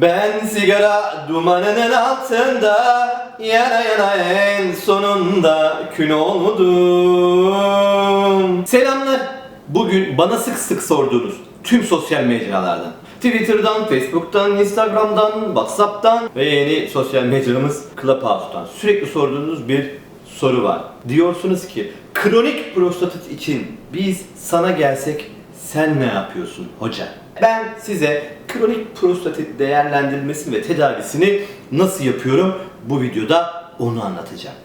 Ben sigara dumanının altında Yana yana en sonunda kül oldum Selamlar. Bugün bana sık sık sorduğunuz tüm sosyal mecralardan Twitter'dan, Facebook'tan, Instagram'dan, Whatsapp'tan ve yeni sosyal mecramız Clubhouse'dan sürekli sorduğunuz bir soru var. Diyorsunuz ki kronik prostatit için biz sana gelsek sen ne yapıyorsun hoca? Ben size kronik prostatit değerlendirilmesi ve tedavisini nasıl yapıyorum bu videoda onu anlatacağım.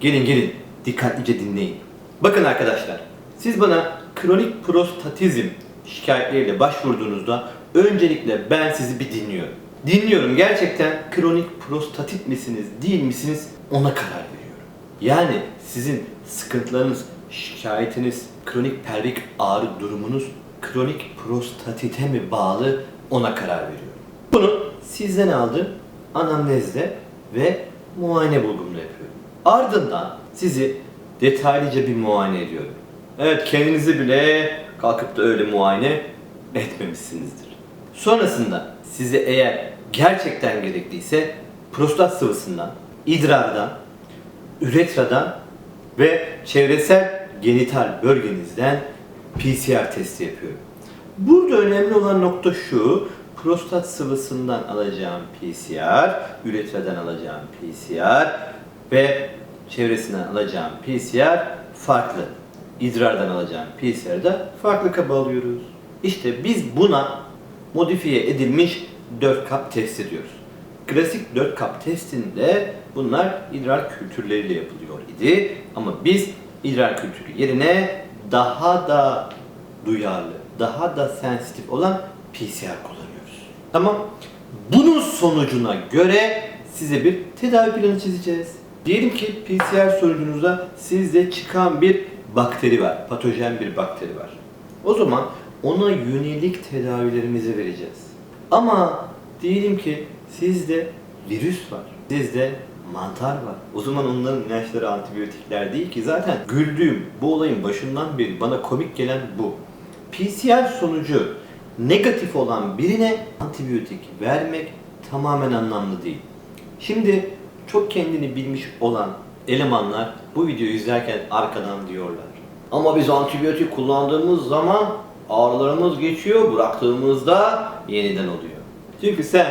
Gelin gelin dikkatlice dinleyin. Bakın arkadaşlar siz bana kronik prostatizm şikayetleriyle başvurduğunuzda öncelikle ben sizi bir dinliyorum. Dinliyorum gerçekten kronik prostatit misiniz değil misiniz ona karar veriyorum. Yani sizin sıkıntılarınız, şikayetiniz, kronik pelvik ağrı durumunuz kronik prostatite mi bağlı ona karar veriyorum. Bunu sizden aldım anamnezle ve muayene bulgumla yapıyorum. Ardından sizi detaylıca bir muayene ediyorum. Evet kendinizi bile kalkıp da öyle muayene etmemişsinizdir. Sonrasında size eğer gerçekten gerekliyse prostat sıvısından, idrardan, üretradan ve çevresel genital bölgenizden PCR testi yapıyorum. Burada önemli olan nokta şu, prostat sıvısından alacağım PCR, üretradan alacağım PCR ve çevresinden alacağım PCR farklı. İdrardan alacağım PCR'da farklı kaba alıyoruz. İşte biz buna modifiye edilmiş 4 kap test ediyoruz. Klasik 4 kap testinde bunlar idrar kültürleriyle yapılıyor idi. Ama biz idrar kültürü yerine daha da duyarlı, daha da sensitif olan PCR kullanıyoruz. Tamam. Bunun sonucuna göre size bir tedavi planı çizeceğiz. Diyelim ki PCR sonucunuzda sizde çıkan bir bakteri var, patojen bir bakteri var. O zaman ona yönelik tedavilerimizi vereceğiz. Ama diyelim ki sizde virüs var, sizde mantar var. O zaman onların ilaçları antibiyotikler değil ki zaten güldüğüm bu olayın başından beri bana komik gelen bu. PCR sonucu negatif olan birine antibiyotik vermek tamamen anlamlı değil. Şimdi çok kendini bilmiş olan elemanlar bu videoyu izlerken arkadan diyorlar. Ama biz antibiyotik kullandığımız zaman ağrılarımız geçiyor, bıraktığımızda yeniden oluyor. Çünkü sen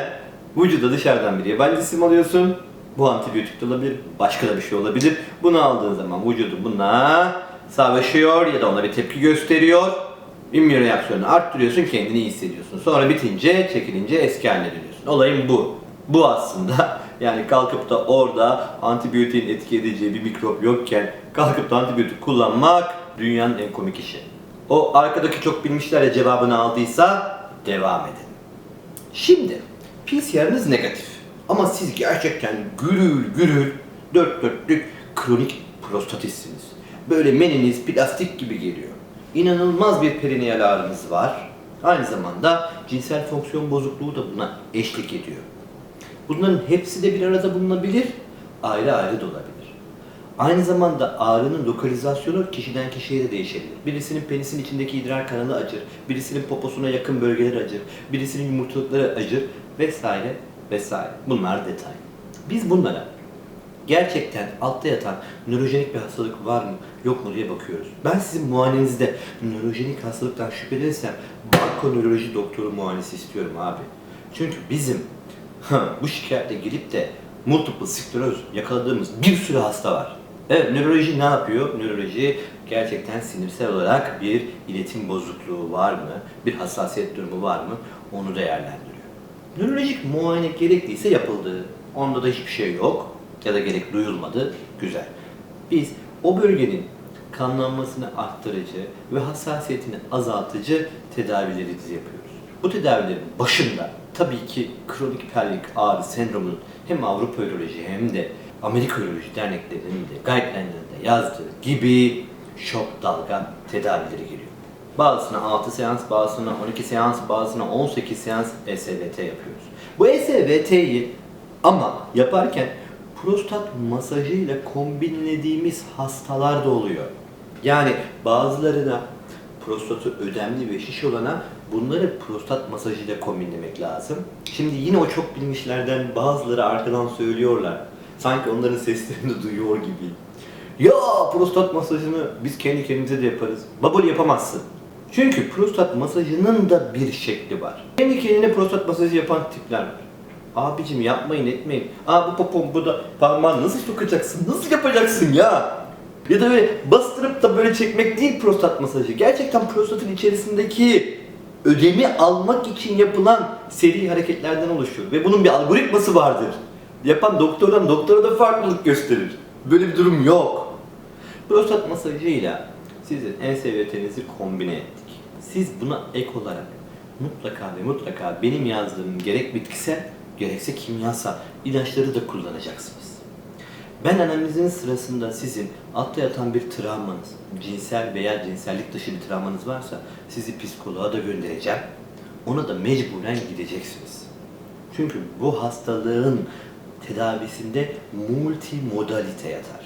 vücuda dışarıdan bir yabancı alıyorsun. Bu antibiyotik de olabilir, başka da bir şey olabilir. Bunu aldığın zaman vücudun buna savaşıyor ya da ona bir tepki gösteriyor. İmmün reaksiyonunu arttırıyorsun, kendini iyi hissediyorsun. Sonra bitince, çekilince eski haline dönüyorsun. Olayın bu. Bu aslında yani kalkıp da orada antibiyotiğin etki edeceği bir mikrop yokken kalkıp da antibiyotik kullanmak dünyanın en komik işi. O arkadaki çok bilmişler cevabını aldıysa devam edin. Şimdi PCR'ınız negatif. Ama siz gerçekten gürül gürül dört dörtlük kronik prostatitsiniz. Böyle meniniz plastik gibi geliyor. İnanılmaz bir perineal ağrınız var. Aynı zamanda cinsel fonksiyon bozukluğu da buna eşlik ediyor. Bunların hepsi de bir arada bulunabilir, ayrı ayrı da olabilir. Aynı zamanda ağrının lokalizasyonu kişiden kişiye de değişebilir. Birisinin penisin içindeki idrar kanalı acır, birisinin poposuna yakın bölgeler acır, birisinin yumurtalıkları acır vesaire vesaire. Bunlar detay. Biz bunlara gerçekten altta yatan nörojenik bir hastalık var mı yok mu diye bakıyoruz. Ben sizin muayenenizde nörojenik hastalıktan şüphelenirsem barkonöroloji doktoru muayenesi istiyorum abi. Çünkü bizim bu şikayetle gelip de multiple skleroz yakaladığımız bir sürü hasta var. Evet, nöroloji ne yapıyor? Nöroloji gerçekten sinirsel olarak bir iletim bozukluğu var mı? Bir hassasiyet durumu var mı? Onu değerlendiriyor. Nörolojik muayene gerekliyse yapıldı. Onda da hiçbir şey yok ya da gerek duyulmadı. Güzel. Biz o bölgenin kanlanmasını arttırıcı ve hassasiyetini azaltıcı tedavileri biz yapıyoruz. Bu tedavilerin başında tabii ki kronik pelvik ağrı sendromunun hem Avrupa Uroloji hem de Amerika Uroloji derneklerinin de guideline'lerinde yazdığı gibi şok dalga tedavileri giriyor. Bazısına 6 seans, bazısına 12 seans, bazısına 18 seans SVT yapıyoruz. Bu SVT'yi ama yaparken prostat masajıyla kombinlediğimiz hastalar da oluyor. Yani bazılarına prostatı ödemli ve şiş olana Bunları prostat masajıyla kombinlemek lazım. Şimdi yine o çok bilmişlerden bazıları arkadan söylüyorlar. Sanki onların seslerini duyuyor gibi. Ya prostat masajını biz kendi kendimize de yaparız. Babul yapamazsın. Çünkü prostat masajının da bir şekli var. Kendi kendine prostat masajı yapan tipler var. Abicim yapmayın etmeyin. Aa bu popom bu da parmağını nasıl sokacaksın? Nasıl yapacaksın ya? Ya da böyle bastırıp da böyle çekmek değil prostat masajı. Gerçekten prostatın içerisindeki ödemi almak için yapılan seri hareketlerden oluşuyor. Ve bunun bir algoritması vardır. Yapan doktordan doktora da farklılık gösterir. Böyle bir durum yok. Prostat masajıyla sizin enseviyetinizi kombine ettik. Siz buna ek olarak mutlaka ve mutlaka benim yazdığım gerek bitkisel gerekse kimyasal ilaçları da kullanacaksınız. Ben analizin sırasında sizin altta yatan bir travmanız, cinsel veya cinsellik dışı bir travmanız varsa sizi psikoloğa da göndereceğim. Ona da mecburen gideceksiniz. Çünkü bu hastalığın tedavisinde multimodalite yatar.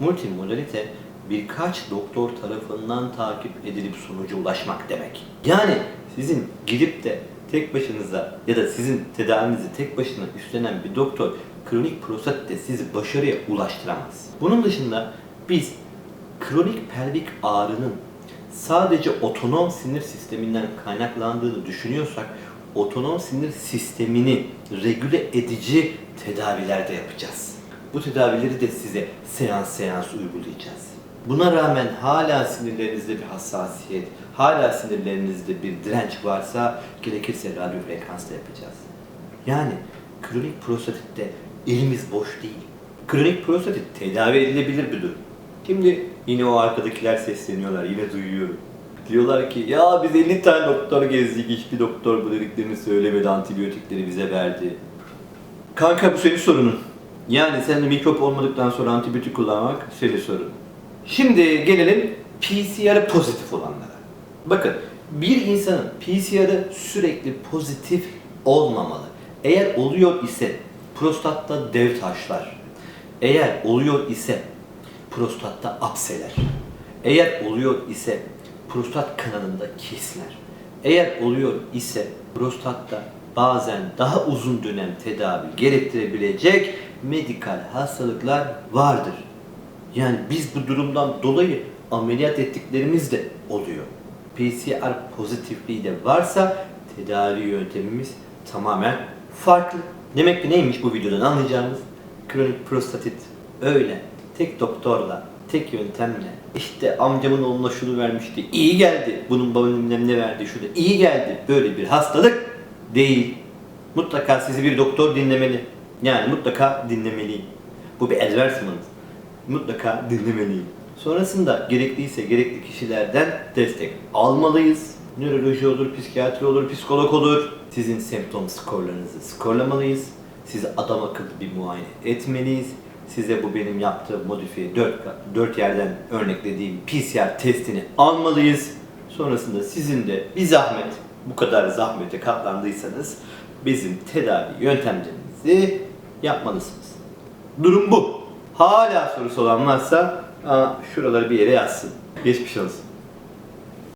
Multimodalite birkaç doktor tarafından takip edilip sonuca ulaşmak demek. Yani sizin gidip de tek başınıza ya da sizin tedavinizi tek başına üstlenen bir doktor kronik prostatitte sizi başarıya ulaştıramaz. Bunun dışında biz kronik pelvik ağrının sadece otonom sinir sisteminden kaynaklandığını düşünüyorsak otonom sinir sistemini regüle edici tedaviler de yapacağız. Bu tedavileri de size seans seans uygulayacağız. Buna rağmen hala sinirlerinizde bir hassasiyet, hala sinirlerinizde bir direnç varsa gerekirse radyo frekansla yapacağız. Yani kronik prostatitte elimiz boş değil. Kronik prostatit tedavi edilebilir bir durum. Şimdi yine o arkadakiler sesleniyorlar, yine duyuyorum. Diyorlar ki ya biz 50 tane doktor gezdik, hiçbir doktor bu dediklerini söylemedi, antibiyotikleri bize verdi. Kanka bu senin sorunun. Yani sen de mikrop olmadıktan sonra antibiyotik kullanmak senin sorunun. Şimdi gelelim PCR'ı pozitif olanlara. Bakın bir insanın PCR'ı sürekli pozitif olmamalı. Eğer oluyor ise prostatta dev taşlar. Eğer oluyor ise prostatta apseler. Eğer oluyor ise prostat kanalında kesler. Eğer oluyor ise prostatta bazen daha uzun dönem tedavi gerektirebilecek medikal hastalıklar vardır. Yani biz bu durumdan dolayı ameliyat ettiklerimiz de oluyor. PCR pozitifliği de varsa tedavi yöntemimiz tamamen farklı. Demek ki neymiş bu videodan anlayacağımız? Kronik prostatit öyle tek doktorla, tek yöntemle işte amcamın oğluna şunu vermişti, iyi geldi. Bunun babamın ne verdi, şu da iyi geldi. Böyle bir hastalık değil. Mutlaka sizi bir doktor dinlemeli. Yani mutlaka dinlemeliyim. Bu bir advertisement mutlaka dinlemeliyim. Sonrasında gerekliyse gerekli kişilerden destek almalıyız. Nöroloji olur, psikiyatri olur, psikolog olur. Sizin semptom skorlarınızı skorlamalıyız. Sizi adam akıllı bir muayene etmeliyiz. Size bu benim yaptığım modifiye 4, 4 yerden örneklediğim PCR testini almalıyız. Sonrasında sizin de bir zahmet, bu kadar zahmete katlandıysanız bizim tedavi yöntemlerinizi yapmalısınız. Durum bu. Hala sorusu olan varsa şuraları bir yere yazsın. Geçmiş olsun.